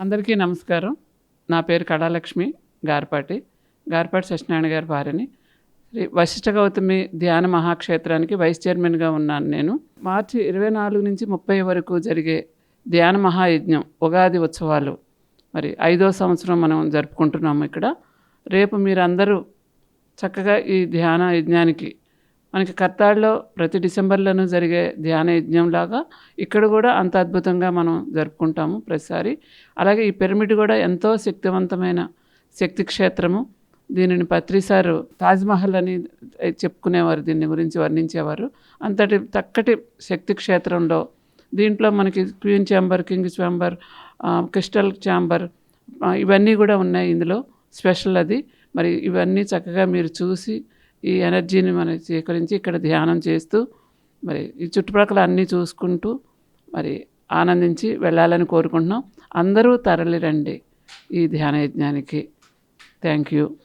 అందరికీ నమస్కారం. నా పేరు కళాలక్ష్మి గార్పాటి. గార్పాటి సత్యనారాయణ గారి భార్యని. శ్రీ వశిష్ఠ గౌతమి ధ్యాన మహాక్షేత్రానికి వైస్ చైర్మన్గా ఉన్నాను నేను. మార్చి ఇరవై నాలుగు నుంచి ముప్పై వరకు జరిగే ధ్యాన మహాయజ్ఞం ఉగాది ఉత్సవాలు మరి ఐదో సంవత్సరం మనం జరుపుకుంటున్నాము ఇక్కడ. రేపు మీరందరూ చక్కగా ఈ ధ్యాన యజ్ఞానికి మనకి కర్తాడులో ప్రతి డిసెంబర్లోనూ జరిగే ధ్యాన యజ్ఞంలాగా ఇక్కడ కూడా అంత అద్భుతంగా మనం జరుపుకుంటాము ప్రతిసారి. అలాగే ఈ పిరమిడ్ కూడా ఎంతో శక్తివంతమైన శక్తి క్షేత్రము. దీనిని పత్రిసారు తాజ్మహల్ అని చెప్పుకునేవారు దీని గురించి వర్ణించేవారు. అంతటి చక్కటి శక్తి క్షేత్రంలో దీంట్లో మనకి queen chamber king chamber crystal chamber ఇవన్నీ కూడా ఉన్నాయి ఇందులో స్పెషల్ అది. మరి ఇవన్నీ చక్కగా మీరు చూసి ఈ ఎనర్జీని మనం స్వీకరించి ఇక్కడ ధ్యానం చేస్తూ మరి ఈ చుట్టుపక్కల అన్నీ చూసుకుంటూ మరి ఆనందించి వెళ్ళాలని కోరుకుంటున్నాం. అందరూ తరలి రండి ఈ ధ్యాన యజ్ఞానికి. Thank you.